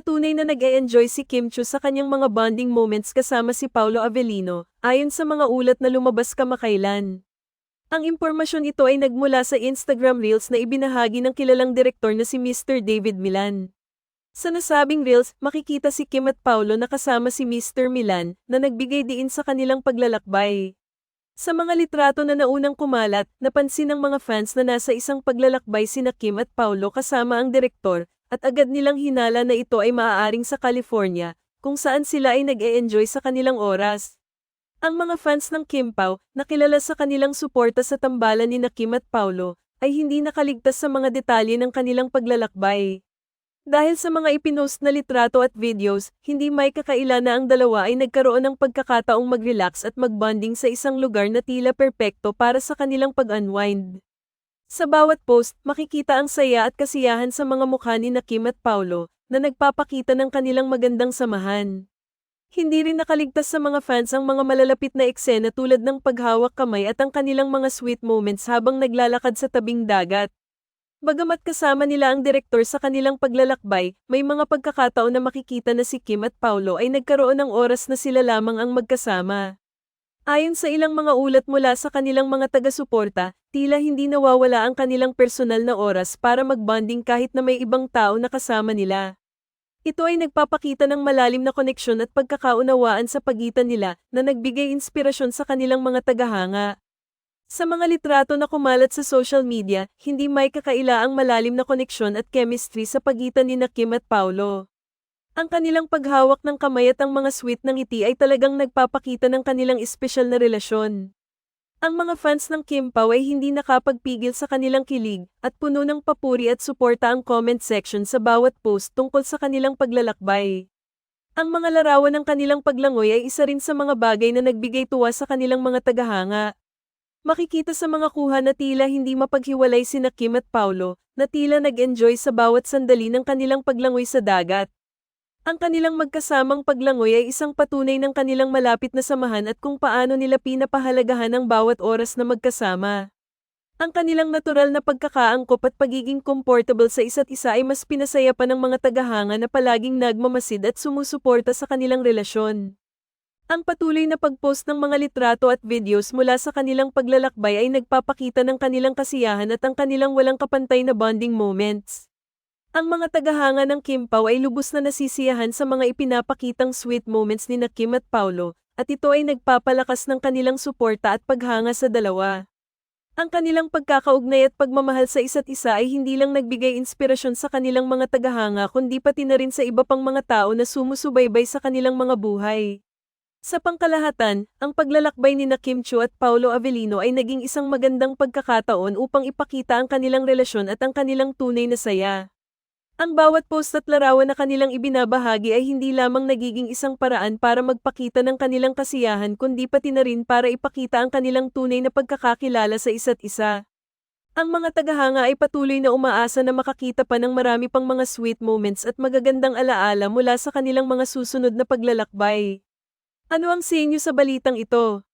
na tunay na nag-e-enjoy si Kim Chu sa kanyang mga bonding moments kasama si Paulo Avellino, ayon sa mga ulat na lumabas kamakailan. Ang impormasyon ito ay nagmula sa Instagram Reels na ibinahagi ng kilalang direktor na si Mr. David Milan. Sa nasabing Reels, makikita si Kim at Paulo na kasama si Mr. Milan na nagbigay diin sa kanilang paglalakbay. Sa mga litrato na naunang kumalat, napansin ng mga fans na nasa isang paglalakbay sina Kim at Paulo kasama ang direktor, at agad nilang hinala na ito ay maaaring sa California, kung saan sila ay nag-e-enjoy sa kanilang oras. Ang mga fans ng Kim Pao, na kilala sa kanilang suporta sa tambalan ni na Kim at Paulo, ay hindi nakaligtas sa mga detalye ng kanilang paglalakbay. Dahil sa mga ipinost na litrato at videos, hindi may kakaila na ang dalawa ay nagkaroon ng pagkakataong mag-relax at mag-bonding sa isang lugar na tila perpekto para sa kanilang pag-unwind. Sa bawat post, makikita ang saya at kasiyahan sa mga mukha ni na Kim at Paulo, na nagpapakita ng kanilang magandang samahan. Hindi rin nakaligtas sa mga fans ang mga malalapit na eksena tulad ng paghawak kamay at ang kanilang mga sweet moments habang naglalakad sa tabing dagat. Bagamat kasama nila ang direktor sa kanilang paglalakbay, may mga pagkakataon na makikita na si Kim at Paulo ay nagkaroon ng oras na sila lamang ang magkasama. Ayon sa ilang mga ulat mula sa kanilang mga taga-suporta, tila hindi nawawala ang kanilang personal na oras para magbonding kahit na may ibang tao na kasama nila. Ito ay nagpapakita ng malalim na koneksyon at pagkakaunawaan sa pagitan nila na nagbigay inspirasyon sa kanilang mga tagahanga. Sa mga litrato na kumalat sa social media, hindi may kakaila ang malalim na koneksyon at chemistry sa pagitan ni na Kim at Paulo. Ang kanilang paghawak ng kamay at ang mga sweet ng ngiti ay talagang nagpapakita ng kanilang espesyal na relasyon. Ang mga fans ng Kim Pao ay hindi nakapagpigil sa kanilang kilig at puno ng papuri at suporta ang comment section sa bawat post tungkol sa kanilang paglalakbay. Ang mga larawan ng kanilang paglangoy ay isa rin sa mga bagay na nagbigay tuwa sa kanilang mga tagahanga. Makikita sa mga kuha na tila hindi mapaghiwalay sina Kim at Paulo, na tila nag-enjoy sa bawat sandali ng kanilang paglangoy sa dagat. Ang kanilang magkasamang paglangoy ay isang patunay ng kanilang malapit na samahan at kung paano nila pinapahalagahan ang bawat oras na magkasama. Ang kanilang natural na pagkakaangkop at pagiging comfortable sa isa't isa ay mas pinasaya pa ng mga tagahanga na palaging nagmamasid at sumusuporta sa kanilang relasyon. Ang patuloy na pag-post ng mga litrato at videos mula sa kanilang paglalakbay ay nagpapakita ng kanilang kasiyahan at ang kanilang walang kapantay na bonding moments. Ang mga tagahanga ng Kim Pao ay lubos na nasisiyahan sa mga ipinapakitang sweet moments ni na Kim at Paulo, at ito ay nagpapalakas ng kanilang suporta at paghanga sa dalawa. Ang kanilang pagkakaugnay at pagmamahal sa isa't isa ay hindi lang nagbigay inspirasyon sa kanilang mga tagahanga kundi pati na rin sa iba pang mga tao na sumusubaybay sa kanilang mga buhay. Sa pangkalahatan, ang paglalakbay ni na Kim Chu at Paulo Avellino ay naging isang magandang pagkakataon upang ipakita ang kanilang relasyon at ang kanilang tunay na saya. Ang bawat post at larawan na kanilang ibinabahagi ay hindi lamang nagiging isang paraan para magpakita ng kanilang kasiyahan kundi pati na rin para ipakita ang kanilang tunay na pagkakakilala sa isa't isa. Ang mga tagahanga ay patuloy na umaasa na makakita pa ng marami pang mga sweet moments at magagandang alaala mula sa kanilang mga susunod na paglalakbay. Ano ang sinyo sa balitang ito?